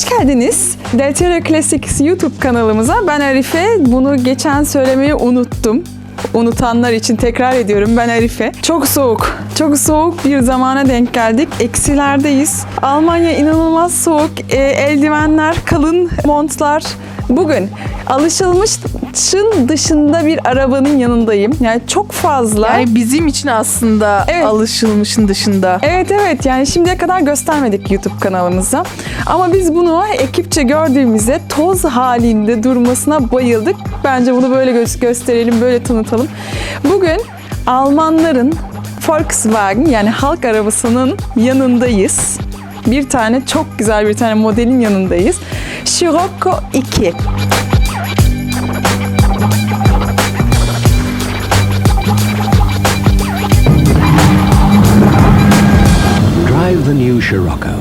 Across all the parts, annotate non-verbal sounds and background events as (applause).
Hoş geldiniz. Deltero Classics YouTube kanalımıza. Ben Arife. Bunu geçen söylemeyi unuttum. Unutanlar için tekrar ediyorum. Ben Arife. Çok soğuk. Çok soğuk bir zamana denk geldik. Eksilerdeyiz. Almanya inanılmaz soğuk. E, eldivenler, kalın montlar. Bugün alışılmışın dışında bir arabanın yanındayım. Yani çok fazla. Yani bizim için aslında Evet. alışılmışın dışında. Evet evet yani şimdiye kadar göstermedik YouTube kanalımızda. Ama biz bunu ekipçe gördüğümüzde toz halinde durmasına bayıldık. Bence bunu böyle gö- gösterelim, böyle tanıtalım. Bugün Almanların Volkswagen yani halk arabasının yanındayız. Bir tane çok güzel bir tane modelin yanındayız. Scirocco 2. Drive the new Scirocco.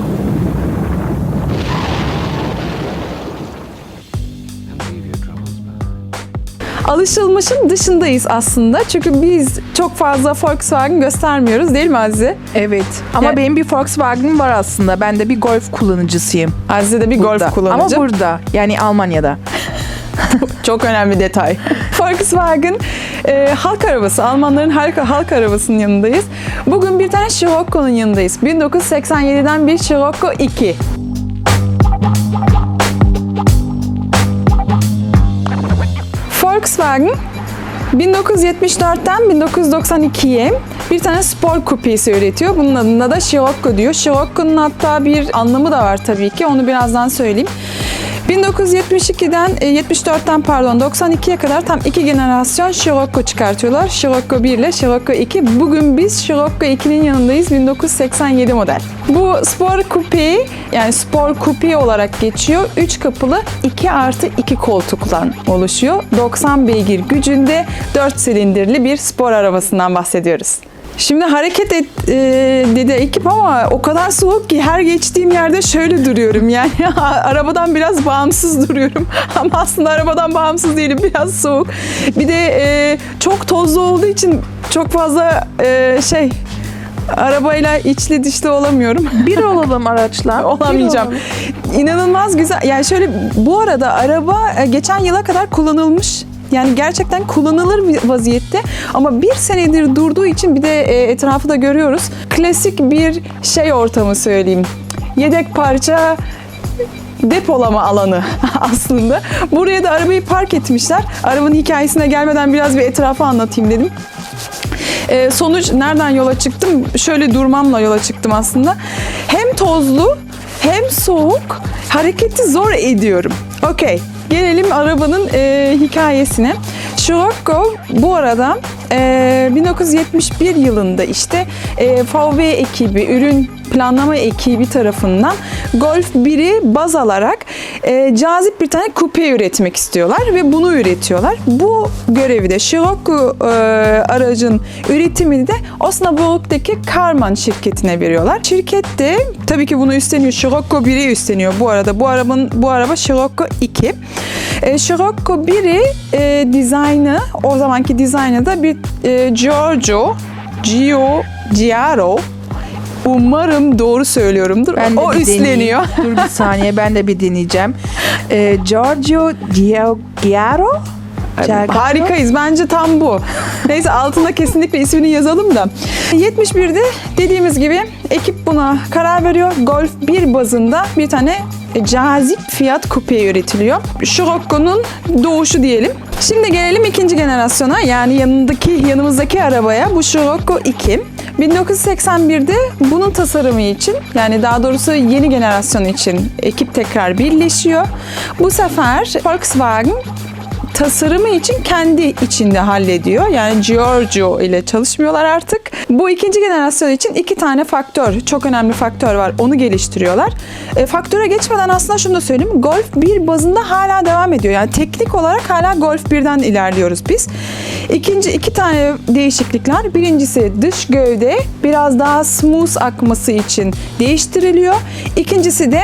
Alışılmışın dışındayız aslında. Çünkü biz çok fazla Volkswagen göstermiyoruz değil mi Azize? Evet. Ama Yani- benim bir Volkswagen var aslında. Ben de bir Golf kullanıcısıyım. Azize de bir Burada. Golf kullanıcı. Ama burada. Yani Almanya'da. (laughs) Çok önemli detay. Volkswagen e, halk arabası, Almanların halk, halk arabasının yanındayız. Bugün bir tane Scirocco'nun yanındayız. 1987'den bir Scirocco 2. Volkswagen 1974'ten 1992'ye bir ttane spor kupesi üretiyor. Bunun adına da Scirocco diyor. Scirocco'nun hatta bir anlamı da var tabii ki. Onu birazdan söyleyeyim. 1972'den, e, 74'ten pardon 92'ye kadar tam iki generasyon Scirocco çıkartıyorlar. Scirocco 1 ile Scirocco 2. Bugün biz Scirocco 2'nin yanındayız. 1987 model. Bu spor kupeyi yani spor kupe olarak geçiyor. 3 kapılı 2 artı 2 koltuktan oluşuyor. 90 beygir gücünde 4 silindirli bir spor arabasından bahsediyoruz. Şimdi hareket et e, dedi ekip ama o kadar soğuk ki her geçtiğim yerde şöyle duruyorum. Yani (laughs) arabadan biraz bağımsız duruyorum. (laughs) Ama aslında arabadan bağımsız değilim. Biraz soğuk. Bir de e, çok tozlu olduğu için çok fazla e, şey arabayla içli dışlı olamıyorum. (laughs) Bir olalım araçla. Olamayacağım. Bir olalım. İnanılmaz güzel. Yani şöyle bu arada araba e, geçen yıla kadar kullanılmış. Yani gerçekten kullanılır bir vaziyette ama bir senedir durduğu için bir de e, etrafı da görüyoruz. Klasik bir şey ortamı söyleyeyim. Yedek parça depolama alanı (laughs) aslında. Buraya da arabayı park etmişler. Arabanın hikayesine gelmeden biraz bir etrafı anlatayım dedim. Ee, sonuç nereden yola çıktım? Şöyle durmamla yola çıktım aslında. Hem tozlu hem soğuk hareketi zor ediyorum. Okey. Gelelim arabanın e, hikayesine. Scirocco bu arada e, 1971 yılında işte e, VW ekibi, ürün planlama ekibi tarafından Golf 1'i baz alarak e, cazip bir tane kupe üretmek istiyorlar ve bunu üretiyorlar. Bu görevi de Scirocco e, aracın üretimini de Osnabrück'teki Karman şirketine veriyorlar. Şirket de tabii ki bunu üstleniyor. Scirocco 1'i üstleniyor bu arada. Bu arabanın bu araba Scirocco 2. E, Scirocco 1'i e, dizaynı o zamanki dizaynı da bir e, Giorgio Gio Giaro Umarım doğru söylüyorumdur. Ben de o bir üstleniyor. deneyeyim. Dur bir saniye ben de bir deneyeceğim. Ee, Giorgio Giugiaro. Harikayız. Bence tam bu. Neyse altına kesinlikle ismini yazalım da. 71'de dediğimiz gibi ekip buna karar veriyor. Golf 1 bazında bir tane cazip fiyat kupe üretiliyor. Scirocco'nun doğuşu diyelim. Şimdi gelelim ikinci generasyona yani yanındaki yanımızdaki arabaya. Bu Scirocco 2. 1981'de bunun tasarımı için yani daha doğrusu yeni generasyon için ekip tekrar birleşiyor. Bu sefer Volkswagen tasarımı için kendi içinde hallediyor. Yani Giorgio ile çalışmıyorlar artık. Bu ikinci generasyon için iki tane faktör, çok önemli faktör var. Onu geliştiriyorlar. E, faktöre geçmeden aslında şunu da söyleyeyim. Golf 1 bazında hala devam ediyor. Yani teknik olarak hala Golf 1'den ilerliyoruz biz. İkinci iki tane değişiklikler. Birincisi dış gövde biraz daha smooth akması için değiştiriliyor. İkincisi de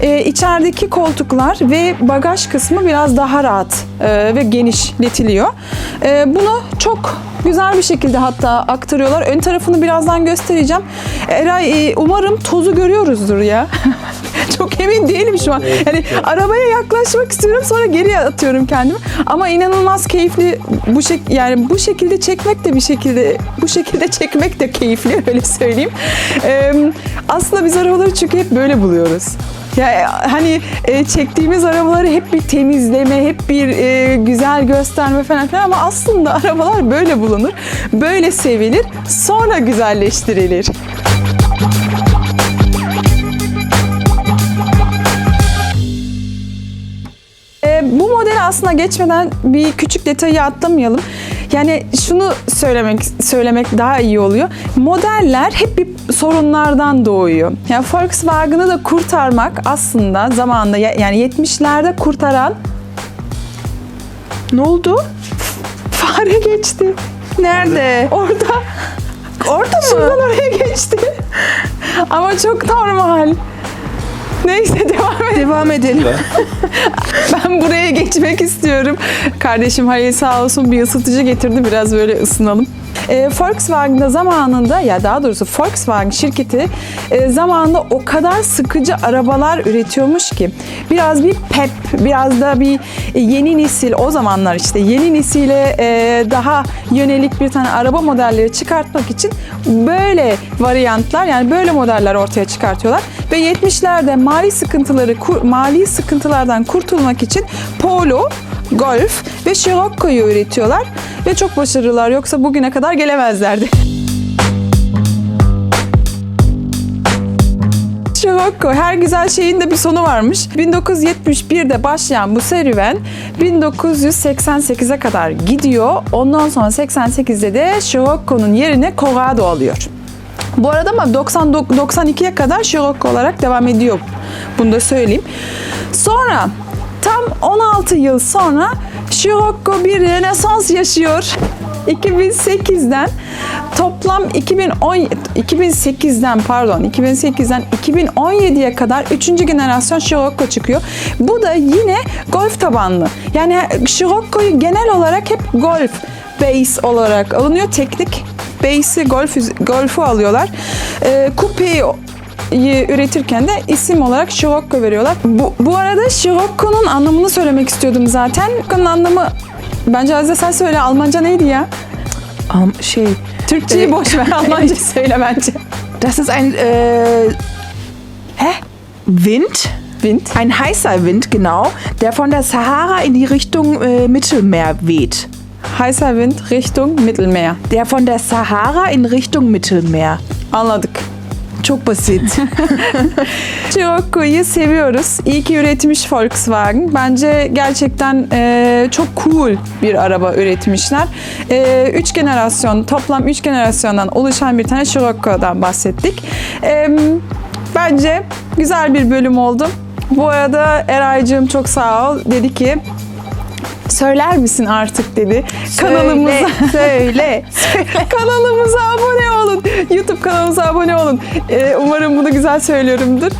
e, içerideki koltuklar ve bagaj kısmı biraz daha rahat e, ve genişletiliyor. E, bunu çok güzel bir şekilde hatta aktarıyorlar. Ön tarafını birazdan göstereceğim. Eray e, umarım tozu görüyoruzdur ya. (laughs) çok emin değilim şu an. Yani arabaya yaklaşmak istiyorum sonra geriye atıyorum kendimi. Ama inanılmaz keyifli bu şek yani bu şekilde çekmek de bir şekilde bu şekilde çekmek de keyifli (laughs) öyle söyleyeyim. Ee, aslında biz arabaları çünkü hep böyle buluyoruz. Ya hani e, çektiğimiz arabaları hep bir temizleme, hep bir e, güzel gösterme falan filan ama aslında (laughs) arabalar böyle bulunur, böyle sevilir, sonra güzelleştirilir. E, bu modele aslında geçmeden bir küçük detayı atlamayalım. Yani şunu söylemek söylemek daha iyi oluyor. Modeller hep bir sorunlardan doğuyor. Yani Volkswagen'ı da kurtarmak aslında zamanında ya- yani 70'lerde kurtaran Ne oldu? fare geçti. Nerede? Orada Orada şuradan mı? oraya geçti. Ama çok normal. Neyse devam edelim. Devam edelim. (laughs) Ben buraya geçmek istiyorum. Kardeşim Halil sağ olsun bir ısıtıcı getirdi. Biraz böyle ısınalım. E, Volkswagen'da zamanında ya daha doğrusu Volkswagen şirketi e, zamanında o kadar sıkıcı arabalar üretiyormuş ki biraz bir pep, biraz da bir yeni nesil o zamanlar işte yeni nesile e, daha yönelik bir tane araba modelleri çıkartmak için böyle varyantlar yani böyle modeller ortaya çıkartıyorlar. Ve 70'lerde mali sıkıntıları mali sıkıntılardan kurtulmak için Polo, Golf ve Scirocco'yu üretiyorlar ve çok başarılılar yoksa bugüne kadar gelemezlerdi. (laughs) Scirocco her güzel şeyin de bir sonu varmış. 1971'de başlayan bu serüven 1988'e kadar gidiyor. Ondan sonra 88'de de Scirocco'nun yerine Corrado alıyor. Bu arada ama 90 92'ye kadar Scirocco olarak devam ediyor. Bunu da söyleyeyim. Sonra tam 16 yıl sonra Scirocco bir renesans yaşıyor. 2008'den toplam 2010 2008'den pardon 2008'den 2017'ye kadar 3. jenerasyon Scirocco çıkıyor. Bu da yine golf tabanlı. Yani Scirocco'yu genel olarak hep golf base olarak alınıyor. Teknik base'i golf golf'u alıyorlar. Ee, kupeyi üretirken de isim olarak Scirocco veriyorlar. Bu, bu arada Scirocco'nun anlamını söylemek istiyordum zaten. Scirocco'nun anlamı bence Azize sen söyle Almanca neydi ya? Am, şey, Türkçeyi Ee, boş ver (laughs) Almanca söyle bence. das ist ein äh, Hä? Wind. Wind. Ein heißer Wind, genau, der von der Sahara in die Richtung äh, Mittelmeer weht. Heißer Wind Richtung Mittelmeer. Der von der Sahara in Richtung Mittelmeer. Anladık. Çok basit. (laughs) Scirocco'yu seviyoruz. İyi ki üretmiş Volkswagen. Bence gerçekten e, çok cool bir araba üretmişler. E, üç generasyon, toplam üç generasyondan oluşan bir tane Scirocco'dan bahsettik. E, bence güzel bir bölüm oldu. Bu arada Eraycığım çok sağ ol. Dedi ki söyler misin artık dedi. Kanalımıza (laughs) söyle. (laughs) kanalımıza abone olun. YouTube kanalımıza abone olun. Ee, umarım bunu güzel söylüyorumdur.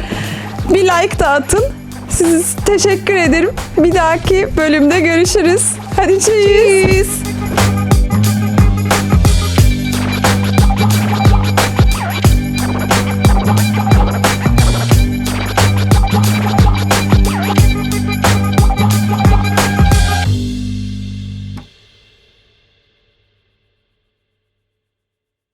Bir like da atın. Sizi teşekkür ederim. Bir dahaki bölümde görüşürüz. Hadi cheers.